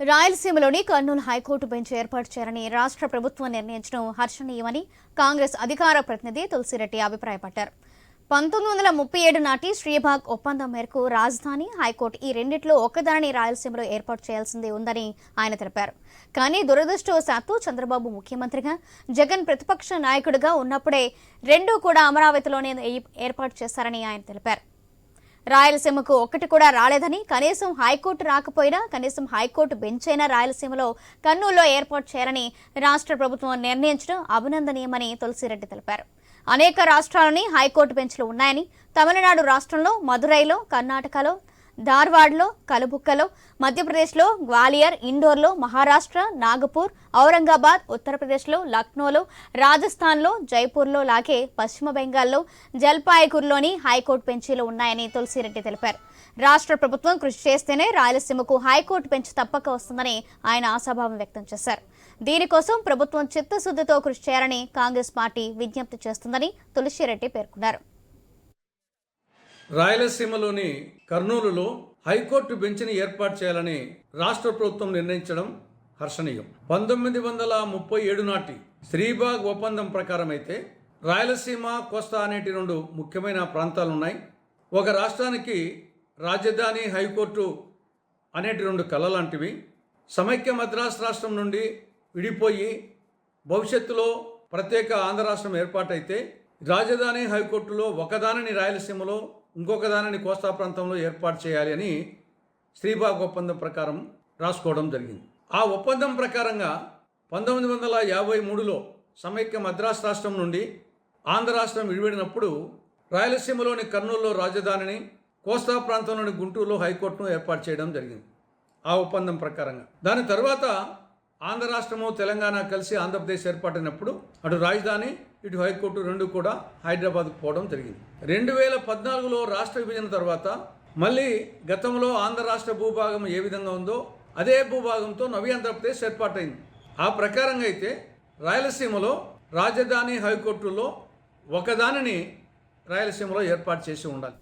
రాయలసీమలోని Kurnool high court bench ఏర్పాటు చేయాలని రాష్ట్ర ప్రభుత్వం నిర్ణయించడం హర్షణీయమని కాంగ్రెస్ అధికార ప్రతినిధి తులసిరెడ్డి అభిప్రాయపడ్డారు. పంతొమ్మిది వందల ముప్పై ఏడు నాటి శ్రీభాగ్ ఒప్పందం మేరకు రాజధాని హైకోర్టు ఈ రెండిట్లో ఒకదానిని రాయలసీమలో ఏర్పాటు చేయాల్సిందే ఉందని ఆయన తెలిపారు. కానీ దురదృష్టవశాత్తు చంద్రబాబు ముఖ్యమంత్రిగా జగన్ ప్రతిపక్ష నాయకుడిగా ఉన్నప్పుడే రెండూ కూడా అమరావతిలోనే ఏర్పాటు చేశారని ఆయన తెలిపారు. రాయలసీమకు ఒక్కటి కూడా రాలేదని కనీసం హైకోర్టు రాకపోయినా కనీసం హైకోర్టు బెంచ్ అయినా రాయలసీమలో కర్నూలులో ఏర్పాటు చేయాలని రాష్ట్ర ప్రభుత్వం నిర్ణయించడం అభినందనీయమని తులసిరెడ్డి తెలిపారు. అనేక రాష్ట్రాలని హైకోర్టు బెంచ్లు ఉన్నాయని తమిళనాడు రాష్ట్రంలో మదురైలో కర్ణాటకలో ధార్వాడ్లో కలుబుక్కలో మధ్యప్రదేశ్లో గ్వాలియర్ ఇండోర్లో మహారాష్ట్ర నాగపూర్ ఔరంగాబాద్ ఉత్తరప్రదేశ్లో లక్నోలో రాజస్థాన్లో జైపూర్లో లాగే పశ్చిమ బెంగాల్లో జల్పాయిగూర్లోని హైకోర్టు బెంచీలు ఉన్నాయని తులసిరెడ్డి తెలిపారు. రాష్ట్ర ప్రభుత్వం కృషి చేస్తేనే రాయలసీమకు హైకోర్టు బెంచ్ తప్పక వస్తుందని ఆయన ఆశాభావం వ్యక్తం చేశారు. దీనికోసం ప్రభుత్వం చిత్తశుద్ధితో కృషి చేయాలని కాంగ్రెస్ పార్టీ విజ్ఞప్తి చేస్తుందని తులసిరెడ్డి పేర్కొన్నారు. రాయలసీమలోని కర్నూలులో హైకోర్టు బెంచ్ని ఏర్పాటు చేయాలని రాష్ట్ర ప్రభుత్వం నిర్ణయించడం హర్షణీయం. పంతొమ్మిది వందల ముప్పై ఏడు నాటి శ్రీబాగ్ ఒప్పందం ప్రకారం అయితే రాయలసీమ కోస్తా అనేటి రెండు ముఖ్యమైన ప్రాంతాలు ఉన్నాయి ఒక రాష్ట్రానికి రాజధాని హైకోర్టు అనేటి రెండు కళ లాంటివి సమైక్య మద్రాసు రాష్ట్రం నుండి విడిపోయి భవిష్యత్తులో ప్రత్యేక ఆంధ్ర రాష్ట్రం ఏర్పాటైతే రాజధాని హైకోర్టులో ఒకదానిని రాయలసీమలో ఇంకొక దానిని కోస్తా ప్రాంతంలో ఏర్పాటు చేయాలి అని శ్రీబాగ్ ఒప్పందం ప్రకారం రాసుకోవడం జరిగింది. ఆ ఒప్పందం ప్రకారంగా పంతొమ్మిది వందల యాభై మూడులో సమైక్య మద్రాసు రాష్ట్రం నుండి ఆంధ్ర రాష్ట్రం విడిపడినప్పుడు రాయలసీమలోని కర్నూలులో రాజధానిని కోస్తా ప్రాంతంలోని గుంటూరులో హైకోర్టును ఏర్పాటు చేయడం జరిగింది ఆ ఒప్పందం ప్రకారంగా. దాని తర్వాత ఆంధ్ర రాష్ట్రము తెలంగాణ కలిసి ఆంధ్రప్రదేశ్ ఏర్పాటైనప్పుడు అటు రాజధాని ఇటు హైకోర్టు రెండు కూడా హైదరాబాద్కు పోవడం జరిగింది. రెండు వేల పద్నాలుగులో రాష్ట్ర విభజన తర్వాత మళ్ళీ గతంలో ఆంధ్ర రాష్ట్ర భూభాగం ఏ విధంగా ఉందో అదే భూభాగంతో నవి ఆంధ్రప్రదేశ్ ఏర్పాటైంది. ఆ ప్రకారంగా అయితే రాయలసీమలో రాజధాని హైకోర్టులో ఒకదానిని రాయలసీమలో ఏర్పాటు చేసి ఉండాలి.